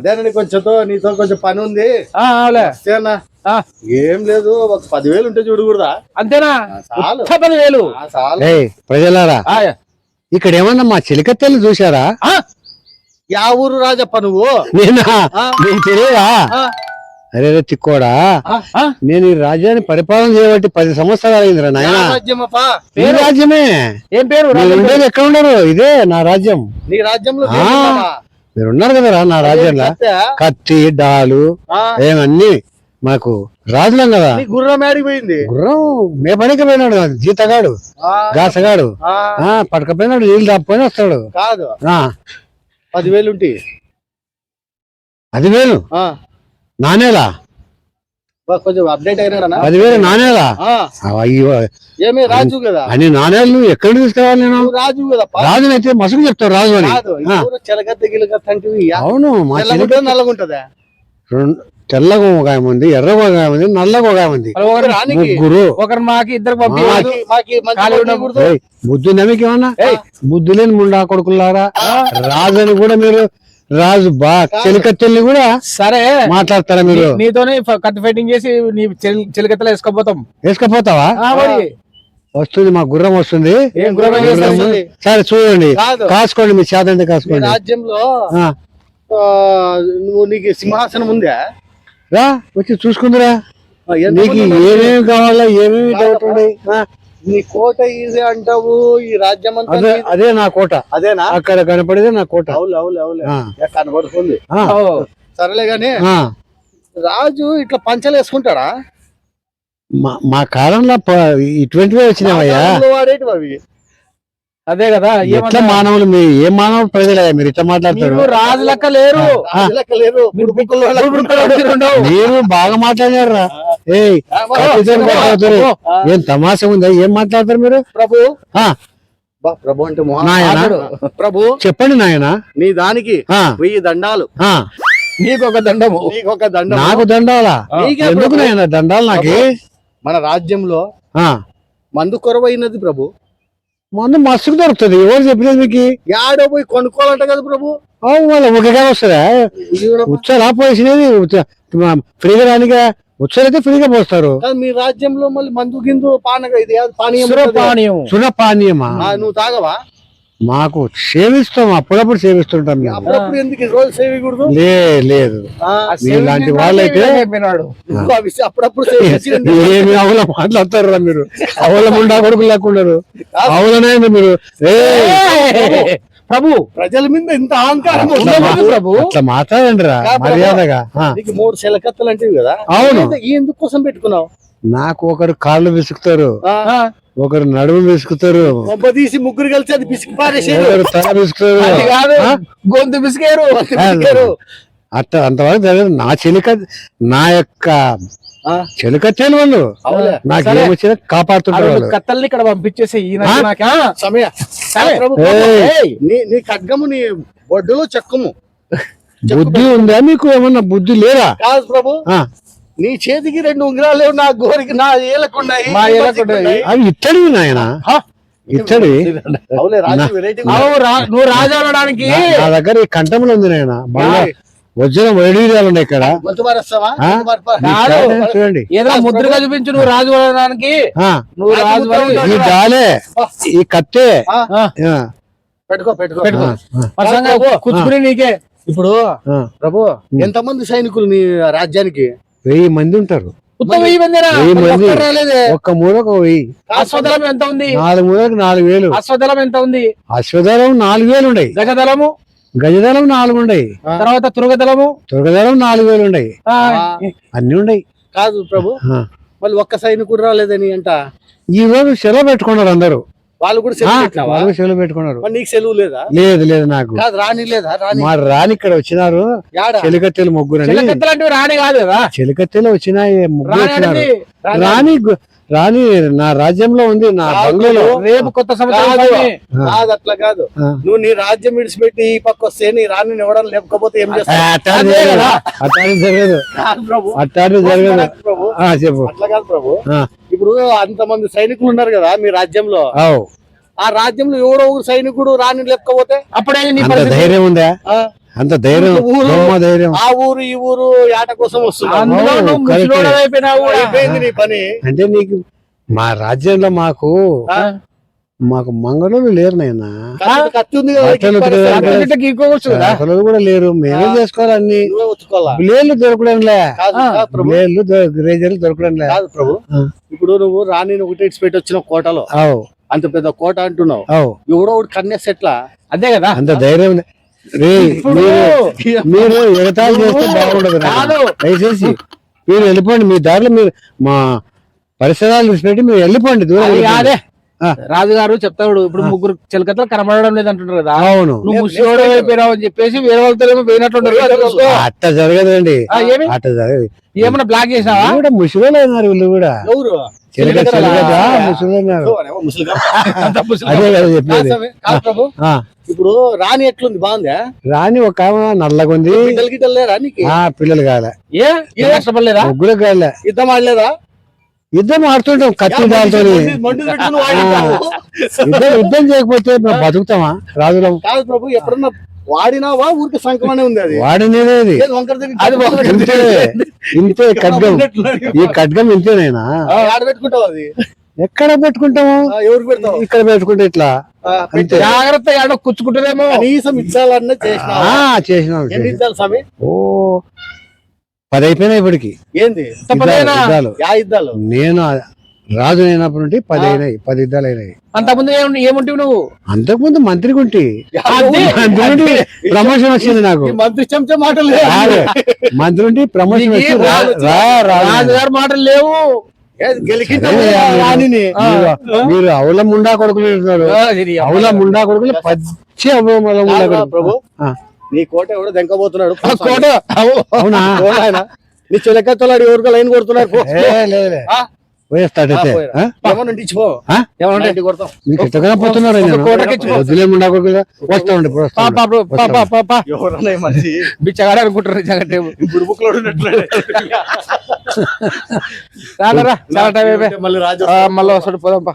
అదేనండి కొంచెంతో నీతో కొంచెం పని ఉంది. ఏం లేదు ఒక పదివేలు ఉంటే చూడకూడదా? అంతేనా? పదివేలు. ఆ, చాలు. ఏయ్ ప్రజలారా ఆ, ఇక్కడ ఏమన్నా మా చిలకత్తెలు చూసారా ఆ, యా ఊరు రాజప్ప నువ్వు? నేనా. నీకు తెలియదా? ఆ, అరే రే తిక్కోడా? నేను ఈ రాజ్యాన్ని పరిపాలన చేయబట్టి పది సంవత్సరాలు అయిందిరా యా నాయన రాజ్యమప్పా ఈ రాజ్యమే. ఏం పేరు? ఉండేది ఎక్కడ ఉండరు ఇదే నా రాజ్యం. నీ రాజ్యంలో? మీరు ఉన్నారు కదరా నా రాజ్యంలో కత్తే? డాలు ఏమన్నీ మాకు రాజులం కదా. గుర్రం ఏడిపోయింది గుర్రం మే పనికి పోయినాడు జీతగాడు గాసగాడు. పడకపోయినాడు నీళ్ళు దాపోయిన వస్తాడు. కాదు. పదివేలు ఉంటాయి పదివేలు? నానేలా కొంచెం అప్డేట్ పదివేలు అయ్యో ఏమి రాజు కదా? అని నాణేలు నువ్వు ఎక్కడ తీసుకురావాలి నేను? రాజు కదా పా. రాజుని అయితే మసుగు చెప్తావు రాజు అని. అంటివి యా- అవును మా చిలక తెల్లగుంటుందా నల్లగుంటుందా? రెండు- తెల్లగా ఒక ఆమె ఉంది ఎర్రగా ఒక ఆమె ఉంది నల్లగా ఒక ఆమె ఉంది. ముగ్గురు. ఒకరు మాకి ఇద్దరు బుద్ధి నమ్మకి ఏమన్నా? బుద్ధి లేని ముండా కొడుకులారా? రాజు అని కూడా మీరు రాజు బా చెలికత్తెల్ని కూడా సరే. మాట్లాడతారా మీరు? నీతోనే కత్తి ఫైటింగ్ చేసి నీ చిల్- చిలకత్తలో వేసుకోపోతాం. వేసుకపోతావా? వస్తుంది మా గుర్రం వస్తుంది? సరే చూడండి. కాసుకోండి మీ చేతంటే ఈ కాసుకోండి. రాజ్యంలో నువ్వు నీకు సింహాసనం ఉందా? రా వచ్చి చూసుకుందిరా. నీకు? ఏమేమి కావాలా ఏమేమి డౌట్ ఉన్నాయి? నీ కోట ఇది అంటావు ఈ రాజ్యం అంతా అదే నీది. అదే నా కోట. అదేనా? అక్కడ కనపడేదే నా కోట. అవులు అవులు అవులు ఆ. ఏ కనబడుతుంది. ఆ, సరేలే గాని ఆ. రాజు ఇట్లా పంచలు వేసుకుంటాడా? మా మా కాలంలో ప- ఇటువంటివే వచ్చినావయ్యా కాలంలో వాడేటివి అవి. అదే కదా ఎట్లా మానవులు మీ ఏ మానవులు ప్రజలయ్యా మీరు ఇట్లా మాట్లాడతారు? రాజు లెక్క లేరు. మీరు బాగా మాట్లాడారా ఏం తమాషా ఉందా? ఏం మాట్లాడతారు మీరు? ప్రభు. ప్రభు అంటే ప్రభు. చెప్పండి నాయన. నీ దానికి వెయ్యి దండాలు. నీకు ఒక దండము. నీకు ఒక దండం నాకు దండాలా? ఎందుకు. నాయన? దండాలు నాకు? మన రాజ్యంలో ఆ, మందు కొరవైనది ప్రభు. మందు మస్తుకు దొరుకుతుంది. ఎవరు చెప్పినది మీకు యాడో పోయి కొనుక్కోవాలంట కదా ప్రభు. అవును వాళ్ళ ఒకగా వస్తుందా? ఉచ్చరా పోసినది ఉచ్చ- ఫ్రీగా రానిగా ఉచ్చరైతే ఫ్రీగా పోస్తారు. కాదు, మీ రాజ్యంలో మళ్ళీ మందు గిందు పానగా ఇది పానీయం. సురపానీయం. సునపానీయమా ఆ, నువ్వు తాగవా? మాకు సేవిస్తాం అప్పుడప్పుడు సేవిస్తుంటాం మేము. అప్పుడప్పుడు ఎందుకు ఈ రోజు సేవికూడదు లే లేదు. ఆ, మీలాంటి వాళ్ళైతే. ఏమి అవల మాట్లాడతారా మీరు. అవల ముండా కొడుకు లేకున్నారు అవలనే మీరు. ఏయ్! ప్రభు ప్రజల మీద ఇంత అహంకారం ప్రభు? అట్లా మాట్లాడండి రా. మర్యాదగా. నీకు మూడు శిలకత్తలు అంటే కదా? అవును. ఏంది- ఈ ఎందుకు కోసం పెట్టుకున్నావు? నాకు ఒకరు కాళ్ళు విసుకుతారు. ఒకరు నడుము విసుకుతారు. కొంప తీసి ముగ్గురు కలిసి అది పిసికి పారేసేరు తల విసుకుతారు? అది కాదు. ఆ? గొంతు బిసికారు పిసికారు. అట్లా అంతవరకు జరగదు నా చెలిక నా యొక్క ఆ, చెలికత్తేలు వాళ్ళు. నాకు. ఏమొచ్చినా కాపాడుతుంటారు కత్తల్ని ఇక్కడ పంపించేసి? నాకు సమయ. నీ నీ ఖడ్గము నీ బొడ్డులో చెక్కము. బుద్ధి ఉందా మీకు ఏమన్నా బుద్ధి లేదా కాదు ప్రభు. ఆ, నీ చేతికి రెండు ఉంగరాలు లేవు నా గోరికి నా ఏలకున్నాయి మా ఏలకున్నాయి. అవి ఇత్తడివి నాయన? ఇత్తడి నువ్వు రాజు అనడానికి నా దగ్గర ఈ కంఠంలో ఉంది నాయన. బాగా వజ్రం వైడూర్యాలు ఉన్నాయి ఇక్కడ. చూడండి. ఏదో ముద్రగా చూపించు నువ్వు రాజు అనడానికి. నువ్వు రాజు ఈ డాలే ఈ కత్తే. పెట్టుకో పెట్టుకో. పెట్టుకో. కూర్చుని నీకే. ఇప్పుడు. ప్రభు ఎంతమంది సైనికులు నీ రాజ్యానికి? వెయ్యి మంది ఉంటారు. వెయ్యి మంది ఒక్క మూలకు వెయ్యి. అశ్వదళం ఎంత ఉంది? నాలుగు మూలకు నాలుగు వేలు. అశ్వదళం ఎంత ఉంది? అశ్వదళం నాలుగు వేలు ఉన్నాయి గజదళము? గజదళం నాలుగు ఉన్నాయి తర్వాత తురుగదళము? దుర్గదళం నాలుగు వేలు ఉన్నాయి అన్ని ఉన్నాయి కాదు ప్రభు. మళ్ళీ ఒక్క సైనికుడు రాలేదని అంట. ఈ రోజు సెలవు పెట్టుకున్నారు అందరూ. వాళ్ళు కూడా సెలవు పెట్టినావా? వాళ్ళు సెలవు పెట్టుకున్నారు. మరి నీకు సెలవు లేదా? లేదు లేదు నాకు. కాదు రాని లేదా? రాని. మా రాని ఇక్కడ వచ్చినారు. చెలికత్తెలు ముగ్గురు అని చిలకత్తలాంటివి రాని కాదు కదా? చెలికత్తెలు వచ్చినాయి ముగ్గురు రాని వచ్చినారు. గు- రాణి నా రాజ్యంలో ఉంది నా. బంగ్లాలో. రేపు కొత్త సంవత్సరం కాదు. అట్లా కాదు. నువ్వు నీ రాజ్యం విడిచిపెట్టి ఈ పక్క వస్తే నీ రాని ఇవ్వడం లేకపోతే ఏం చేస్తావు? అట్టాడి జరగదు. అట్టాడి జరగదు. చెప్పు. అట్లా కాదు ప్రభు. ఇప్పుడు అంతమంది సైనికులు ఉన్నారు కదా మీ రాజ్యంలో. ఆ రాజ్యంలో ఎవడో ఒక సైనికుడు రాని లేకపోతే? అప్పుడే నీ అంత పరిస్థితి ధైర్యం ఉందా? ఆ, అంత ధైర్యం ధైర్యం. ఆ ఊరు ఈ ఊరు ఆట కోసం. అయిపోయింది నీ పని. అంటే నీకు మా రాజ్యంలో మాకు? మాకు మంగళూరు లేరు మంగళూరు కూడా లేరు. మేమే చేసుకోవాలి అన్ని. నువ్వే ఉతుక్కోవాలా? బ్లేడ్లు దొరకడంలే. బ్లేడ్లు గ్రేజర్లు దొరకడంలే. కాదు ప్రభు. ఇప్పుడు నువ్వు రాణిని ఒకటి పెట్టి వచ్చిన కోటలో అంత పెద్ద కోట అంటున్నావు. ఎవడో ఒకటి కన్నేసి ఎట్లా అదే కదా? అంత ధైర్యం మీరు మీరు ఎగతాళి చేస్తే బాగుండదు. దయచేసి మీరు వెళ్ళిపోండి. మీ దారిలో మీరు మా పరిసరాలు విడిచిపెట్టి మీరు వెళ్ళిపోండి. దూరం రాజుగారు చెప్తాడు ఇప్పుడు ముగ్గురు చిలకత్తలు కనబడడం లేదు అంటున్నారు కదా. అవును. నువ్వు ముసలోడు అయిపోయినావు అని చెప్పేసి వేరే వాళ్ళతో చూసుకో. అట్ట జరగదండి. అట్ట జరగదు. ఏమన్నా బ్లాక్ చేసావా? కూడా ముసలోళ్ళు అయినారు వీళ్ళు కూడా. ఎవరు? ఇప్పుడు రాణి ఎట్లుంది? బాగుందా? రాని ఒక ఆమె నల్లగా ఉంది. బిడ్డలు గిడ్డలు లేరా నీకు? ఆ పిల్లలు కాలే. ఏ? ఏ కష్టపడలేదా? ముగ్గురు కాలే. యుద్ధం ఆడలేదా? యుద్ధం ఆడుతుంటాం కత్తి దాంతో. యుద్ధం యుద్ధం చేయకపోతే బతుకుతామా? రాజులం. కాదు ప్రభు ఎప్పుడన్నా వాడినావా? ఊరికి సంకమనే ఉంది అది. వాడినేది అది. ఇంతే ఇంతే ఖడ్గం. ఈ ఖడ్గం ఇంతేనైనా? పెట్టుకుంటావు అది. ఎక్కడ పెట్టుకుంటాము? ఆ, ఎవరికి పెడతావు? ఇక్కడ పెట్టుకుంటే ఇట్లా. జాగ్రత్త ఆడ కుచ్చుకుంటుందేమో కనీసం ఇచ్చాలన్న చేసిన ఆ చేసినాం ఓ పది అయిపోయినాయి ఇప్పటికి. ఏంది? యుద్ధాలు, నేను రాజు అయినప్పటి నుండి పది అయినాయి పది యుద్ధాలు అయినాయి అంతకుముందు ఏం- ఏముంటివి నువ్వు? అంతకుముందు మంత్రి గుంటి. ప్రమోషన్ వచ్చింది నాకు. మంత్రి చెంచా మాటలు. మంత్రి నుండి ప్రమోషన్ రాజుగారి మాటలు లేవు. మీరు- అవుల ముండా కొడుకులు అవుల ముండా కొడుకులు పచ్చి అవుల ముండా ప్రభు. నీ కోట ఎవడో దెంకబోతున్నాడు. కోట? అవు. అవునా? ఓ నాయనా, నీ చిలకత్తలాడి ఎవరికో లైన్ కొడుతున్నారు బిచ్చగాడు అనుకుంటారు మళ్ళీ రాజు ఆ, మళ్ళీ వస్తాడు. పోదాం పా.